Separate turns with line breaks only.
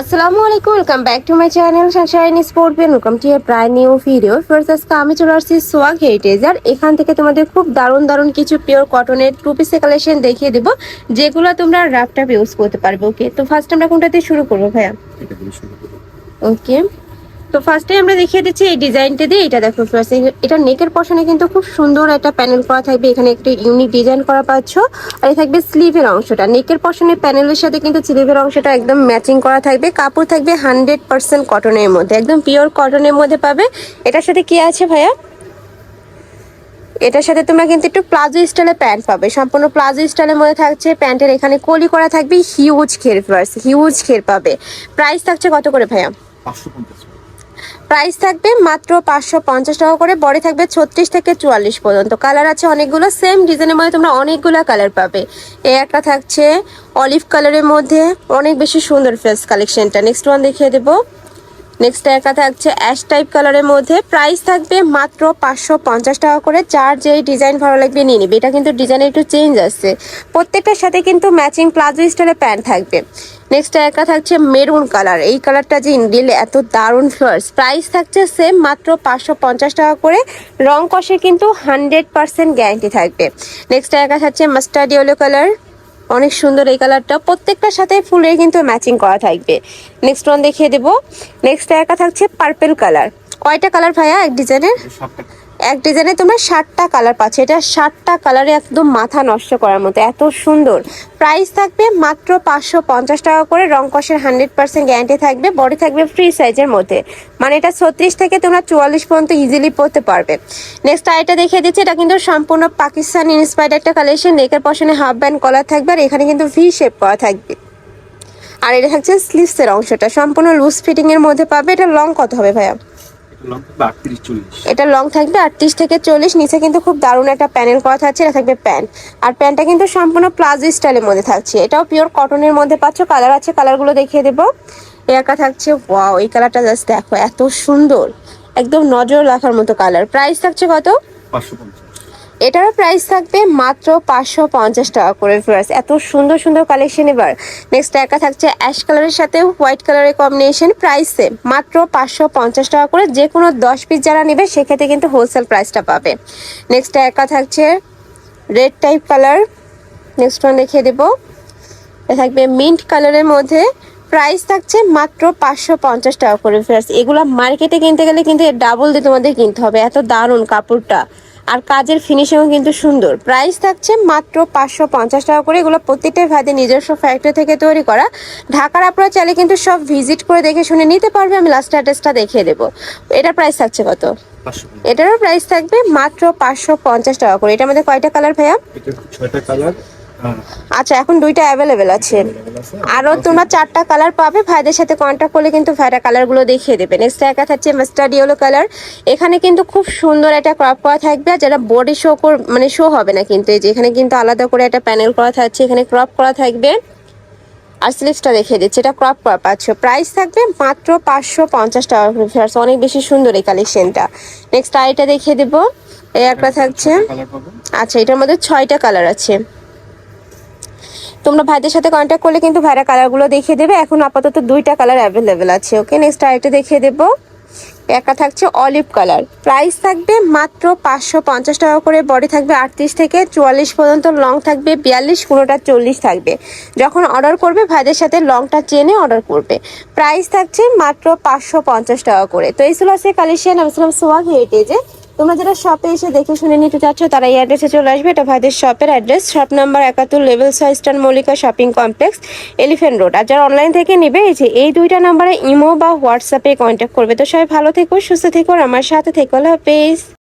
আসসালামু আলাইকুম welcome back to my channel sunshine sport pen welcome to প্রায় new video first আজকে আমি চলে আসছি সোয়াগ হেরিটেজ আর এখান থেকে তোমাদের খুব দারুণ দারুণ কিছু পিওর কটনের টু পিসের কালেকশন দেখিয়ে দেবো যেগুলো তোমরা র্যাপটাপ ইউজ করতে পারবে ওকে তো ফার্স্ট আমরা কোনটা দিয়ে শুরু করব ভাইয়া? ওকে তো ফার্স্টে আমরা দেখিয়ে দিচ্ছি এই ডিজাইনটা দিয়ে। এটা দেখো এটা নেকের পশনে কিন্তু খুব সুন্দর একটা প্যানেল করা থাকবে। এখানে একটু ইউনিক ডিজাইন করা পাচ্ছ। আর এই থাকবে স্লিভের অংশটা। নেকের পশনে প্যানেলের সাথে কিন্তু স্লিভের অংশটা একদম ম্যাচিং করা থাকবে। কাপড় থাকবে হান্ড্রেড পার্সেন্ট কটনের মধ্যে। একদম পিওর কটনের মধ্যে পাবে। এটার সাথে কি আছে ভাইয়া? এটার সাথে তোমরা কিন্তু একটু প্লাজো স্টাইলে প্যান্ট পাবে। সম্পূর্ণ প্লাজো স্টাইলের মধ্যে থাকছে। প্যান্টের এখানে কলি করা থাকবে। হিউজ খের হিউজ খের পাবে। প্রাইস থাকছে কত করে ভাইয়া?
পাঁচশো পঞ্চাশ।
প্রাইস থাকবে মাত্র পাঁচশো পঞ্চাশ টাকা করে বডি থাকবে ছত্রিশ থেকে চুয়াল্লিশ পর্যন্ত। কালার আছে অনেকগুলো সেম ডিজাইনের মধ্যে তোমরা অনেকগুলো কালার পাবে। এ একটা থাকছে অলিভ কালারের মধ্যে, অনেক বেশি সুন্দর ফেস কালেকশনটা নেক্সট ওয়ান দেখিয়ে দেবো। নেক্সট একটা থাকছে অ্যাশ টাইপ কালারের মধ্যে। প্রাইস থাকবে মাত্র পাঁচশো পঞ্চাশ টাকা করে। যার যেই ডিজাইন ভালো লাগবে নিয়ে নিবে। এটা কিন্তু ডিজাইনে একটু চেঞ্জ আসছে। প্রত্যেকটার সাথে কিন্তু ম্যাচিং প্লাজো স্টাইলের প্যান্ট থাকবে। নেক্সট একটা থাকছে মেরুন কালার এই কালারটা যে দিলে এত দারুণ ফ্লার্স প্রাইস থাকছে সেম মাত্র পাঁচশো পঞ্চাশ টাকা করে। রং কষে কিন্তু হান্ড্রেড পার্সেন্ট গ্যারান্টি থাকবে। নেক্সট একটা থাকছে মাস্টার্ড ইয়েলো কালার অনেক সুন্দর এই কালারটা। প্রত্যেকটার সাথে ফুলের কিন্তু ম্যাচিং করা থাকবে। নেক্সট ওয়ান দেখিয়ে দেবো। নেক্সট একা থাকছে পার্পেল কালার কয়টা কালার ভাইয়া এক ডিজাইনের এক ডিজাইনে তোমরা ষাটটা কালার পাচ্ছ। এটা ষাটটা কালারে একদম মাথা নষ্ট করার মতো, এত সুন্দর। প্রাইস থাকবে মাত্র পাঁচশো পঞ্চাশ টাকা করে, রং কষের হান্ড্রেড পার্সেন্ট গ্যারান্টি থাকবে, বডি থাকবে ফ্রি সাইজের মধ্যে। মানে এটা ছত্রিশ থেকে তোমরা চুয়াল্লিশ পর্যন্ত ইজিলি পরতে পারবে। নেক্সট আইটা দেখিয়ে দিচ্ছি, এটা কিন্তু সম্পূর্ণ পাকিস্তান ইন্সপায়ার্ড একটা কালেকশন নেকের পশনে হাফ ব্যান্ড কলার থাকবে, আর এখানে কিন্তু ভি শেপ করা থাকবে। আর এটা থাকছে স্লিভসের অংশটা, সম্পূর্ণ লুজ ফিটিংয়ের মধ্যে পাবে, এটা লং কত হবে ভাইয়া?
এটা লং থাকবে আটত্রিশ
থেকে চল্লিশ নিচে কিন্তু খুব দারুণ একটা প্যানেল করা থাকছে এটা থাকবে প্যান্ট আর প্যান্টটা কিন্তু সম্পূর্ণ প্লাজো স্টাইলের মধ্যে থাকছে। এটাও পিওর কটনের মধ্যে পাচ্ছ কালার আছে কালারগুলো দেখিয়ে দেবো। একা থাকছে ওয়াও এই কালারটা জাস্ট দেখো এত সুন্দর। একদম নজর রাখার মতো কালার প্রাইস থাকছে কত?
পাঁচশো পঞ্চাশ।
এটারও প্রাইস থাকবে মাত্র পাঁচশো পঞ্চাশ টাকা করে ফ্রাস এত সুন্দর সুন্দর কালেকশন এবার। নেক্সট একা থাকছে অ্যাশ কালারের সাথে হোয়াইট কালারের কম্বিনেশন প্রাইসে মাত্র পাঁচশো পঞ্চাশ টাকা করে যে কোনো দশ পিস যারা নেবে সেক্ষেত্রে কিন্তু হোলসেল প্রাইসটা পাবে। নেক্সট একা থাকছে red type colour next one দেখিয়ে দেবো। থাকবে মিন্ট কালারের মধ্যে। প্রাইস থাকছে মাত্র পাঁচশো পঞ্চাশ টাকা করে ফ্রেন্ডস এগুলো মার্কেটে কিনতে গেলে কিন্তু ডাবল দিয়ে তোমাদের কিনতে হবে। এত দারুণ কাপড়টা। আর কাজের ফিনিশিংও কিন্তু সুন্দর। প্রাইস থাকছে মাত্র পাঁচশো পঞ্চাশ টাকা করে। এগুলো প্রত্যেকটা ভাইদের নিজস্ব ফ্যাক্টরি থেকে তৈরি করা। ঢাকার আপনারা চাইলে কিন্তু সব ভিজিট করে দেখে শুনে নিতে পারবে। আমি লাস্ট অ্যাড্রেসটা দেখিয়ে দেবো। এটার প্রাইস থাকছে কত? এটারও প্রাইস থাকবে মাত্র পাঁচশো পঞ্চাশ টাকা করে। এটার মধ্যে কয়টা কালার ভাইয়া?
ছয়টা কালার
আচ্ছা এখন দুইটা অ্যাভেলেবেল আছে। আরও তোমরা চারটা কালার পাবে ভাইদের সাথে কন্ট্যাক্ট করলে কিন্তু ভাইরা কালারগুলো দেখিয়ে দেবে। নেক্সট একা থাকছে মাস্টার্ড ইয়েলো কালার এখানে কিন্তু খুব সুন্দর একটা ক্রপ করা থাকবে আর যারা বডি শো কর মানে শো হবে না কিন্তু এই যে এখানে কিন্তু আলাদা করে একটা প্যানেল করা থাকছে এখানে ক্রপ করা থাকবে। আর স্লিপসটা দেখিয়ে দিচ্ছে এটা ক্রপ করা পাচ্ছ। প্রাইস থাকবে মাত্র পাঁচশো পঞ্চাশ টাকা viewers, অনেক বেশি সুন্দর এই কালেকশনটা নেক্সট আইটা দেখিয়ে দেবো। এই একটা থাকছে। আচ্ছা এটার মধ্যে ছয়টা কালার আছে। তোমরা ভাইদের সাথে কন্ট্যাক্ট করলে কিন্তু ভাইরা কালারগুলো দেখিয়ে দেবে। এখন আপাতত দুইটা কালার অ্যাভেলেবেল আছে ওকে নেক্সট আরেকটা দেখিয়ে দেবো। একটা থাকছে অলিভ কালার প্রাইস থাকবে মাত্র পাঁচশো পঞ্চাশ টাকা করে বডি থাকবে আটত্রিশ থেকে চুয়াল্লিশ পর্যন্ত লং থাকবে বিয়াল্লিশ, কোনোটা চল্লিশ থাকবে। যখন অর্ডার করবে, ভাইদের সাথে লংটা চেনে অর্ডার করবে। প্রাইস থাকছে মাত্র পাঁচশো পঞ্চাশ টাকা করে। তো এই ছিল আছে কালেকশন আমি ছিলাম সোয়াগ হেরিটেজে তোমরা যারা শপে এসে দেখে শুনে নিতে চাচ্ছ, তারা এই অ্যাড্রেসে চলে আসবে। এটা ভাইদের শপের অ্যাড্রেস শপ নাম্বার একাত্তর লেভেল ছয় star Mallika shopping complex elephant road আর যারা অনলাইন থেকে নেবে, এই যে এই দুইটা নাম্বারে ইমো বা হোয়াটসঅ্যাপে কন্ট্যাক্ট করবে। তো সবাই ভালো থেকো, সুস্থ থেকো আমার সাথে থেকো। হ্যাপিস হাফেজ।